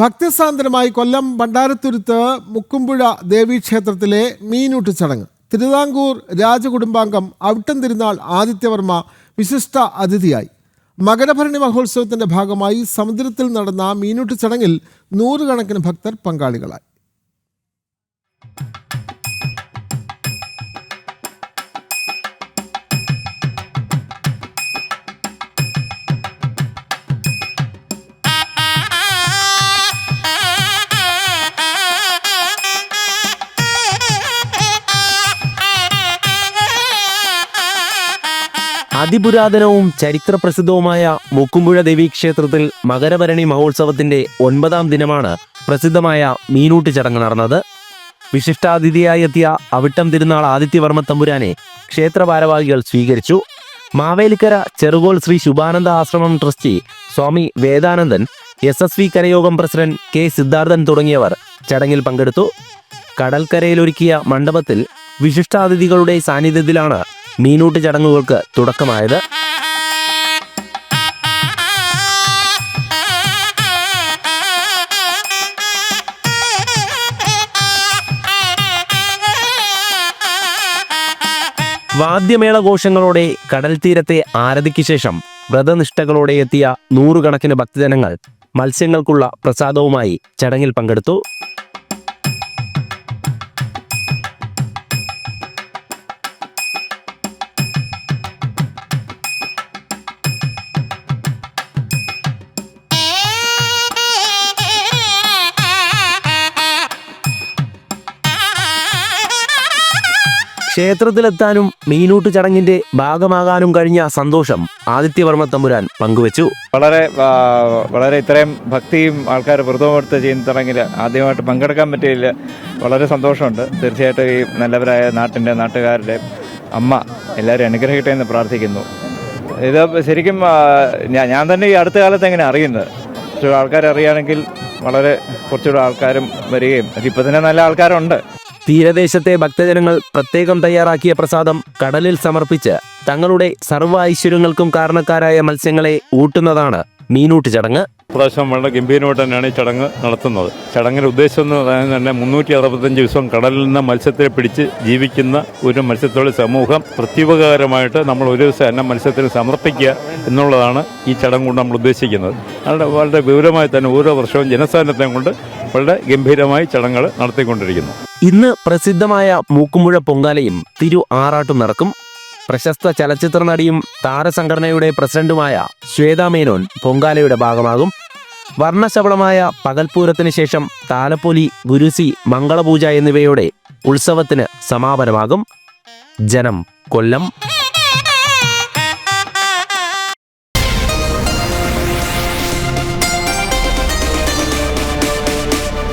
ഭക്തിസാന്ദ്രമായി കൊല്ലം ഭണ്ഡാരത്തുരുത്ത് മുക്കുമ്പുഴ ദേവീക്ഷേത്രത്തിലെ മീനൂട്ട് ചടങ്ങ്. തിരുവിതാംകൂർ രാജകുടുംബാംഗം അവിട്ടം തിരുനാൾ ആദിത്യവർമ്മ വിശിഷ്ട അതിഥിയായി. മകരഭരണി മഹോത്സവത്തിന്റെ ഭാഗമായി സമുദ്രത്തിൽ നടന്ന മീനൂട്ട് ചടങ്ങിൽ നൂറുകണക്കിന് ഭക്തർ പങ്കാളികളായി. അതിപുരാതനവും ചരിത്രപ്രസിദ്ധവുമായ മുക്കുമ്പുഴ ദേവീ ക്ഷേത്രത്തിൽ മകരഭരണി മഹോത്സവത്തിന്റെ ഒൻപതാം ദിനമാണ് പ്രസിദ്ധമായ മീനൂട്ടി ചടങ്ങ് നടന്നത്. വിശിഷ്ടാതിഥിയായി എത്തിയ അവിട്ടം തിരുനാൾ ആദിത്യവർമ്മ തമ്പുരാനെ ക്ഷേത്ര ഭാരവാഹികൾ സ്വീകരിച്ചു. Mavelikkara Cherukol Shri Shubhananda Ashram trustee Swami Vedanandan S S V Karayogam president K Siddharthan തുടങ്ങിയവർ ചടങ്ങിൽ പങ്കെടുത്തു. കടൽക്കരയിലൊരുക്കിയ മണ്ഡപത്തിൽ വിശിഷ്ടാതിഥികളുടെ സാന്നിധ്യത്തിലാണ് മീനൂട്ട് ചടങ്ങുകൾക്ക് തുടക്കമായത് വാദ്യമേള ഘോഷങ്ങളോടെ കടൽ തീരത്തെ ആരതിക്ക് ശേഷം വ്രതനിഷ്ഠകളോടെ എത്തിയ നൂറുകണക്കിന് ഭക്തജനങ്ങൾ മത്സ്യങ്ങൾക്കുള്ള പ്രസാദവുമായി ചടങ്ങിൽ പങ്കെടുത്തു. ക്ഷേത്രത്തിലെത്താനും മീനൂട്ട് ചടങ്ങിന്റെ ഭാഗമാകാനും കഴിഞ്ഞ സന്തോഷം ആദിത്യവർമ്മ തമ്പുരാൻ പങ്കുവച്ചു. വളരെ വളരെ ഇത്രയും ഭക്തിയും ആൾക്കാർ വ്രതമെടുത്ത് ചെയ്യുന്ന ചടങ്ങിൽ ആദ്യമായിട്ട് പങ്കെടുക്കാൻ പറ്റിയില്ല വളരെ സന്തോഷമുണ്ട്. തീർച്ചയായിട്ടും ഈ നല്ലവരായ നാട്ടിന്റെ നാട്ടുകാരുടെ അമ്മ എല്ലാവരും അനുഗ്രഹിക്കട്ടെ എന്ന് പ്രാർത്ഥിക്കുന്നു. ഇത് ശരിക്കും ഞാൻ തന്നെ ഈ അടുത്ത കാലത്ത് എങ്ങനെ അറിയുന്നത്? കുറച്ചുകൂടെ ആൾക്കാർ വളരെ കുറച്ചുകൂടെ ആൾക്കാരും വരികയും ഇപ്പം തന്നെ നല്ല ആൾക്കാരുണ്ട്. തീരദേശത്തെ ഭക്തജനങ്ങൾ പ്രത്യേകം തയ്യാറാക്കിയ പ്രസാദം കടലിൽ സമർപ്പിച്ച് തങ്ങളുടെ സർവ ഐശ്വര്യങ്ങൾക്കും കാരണക്കാരായ മത്സ്യങ്ങളെ ഊട്ടുന്നതാണ് മീനൂട്ട് ചടങ്ങ്. പ്രാവശ്യം വളരെ ഗംഭീരമായിട്ട് തന്നെയാണ് ഈ ചടങ്ങ് നടത്തുന്നത്. ചടങ്ങിന്റെ ഉദ്ദേശം എന്ന് പറയുന്നത് തന്നെ മുന്നൂറ്റി അറുപത്തഞ്ച് ദിവസം കടലിൽ നിന്ന് മത്സ്യത്തെ പിടിച്ച് ജീവിക്കുന്ന ഒരു മത്സ്യത്തൊഴിൽ സമൂഹം പ്രത്യുപകാരമായിട്ട് നമ്മൾ ഒരു ദിവസം തന്നെ മത്സ്യത്തിന് സമർപ്പിക്കുക എന്നുള്ളതാണ് ഈ ചടങ്ങ് കൊണ്ട് നമ്മൾ ഉദ്ദേശിക്കുന്നത്. വളരെ വളരെ വിപുലമായി തന്നെ ഓരോ വർഷവും ജനസാന്നിധ്യം കൊണ്ട് വളരെ ഗംഭീരമായി ചടങ്ങുകൾ നടത്തിക്കൊണ്ടിരിക്കുന്നു. ഇന്ന് പ്രസിദ്ധമായ മൂക്കുമുഴ പൊങ്കാലയും തിരു ആറാട്ടും നടക്കും. പ്രശസ്ത ചലച്ചിത്ര നടിയും താരസംഘടനയുടെ പ്രസിഡന്റുമായ ശ്വേതാ മേനോൻ പൊങ്കാലയുടെ ഭാഗമാകും. വർണശബളമായ പകൽപൂരത്തിന് ശേഷം താലപ്പൊലി ഗുരുസി മംഗളപൂജ എന്നിവയോടെ ഉത്സവത്തിന് സമാപനമാകും. ജനം കൊല്ലം.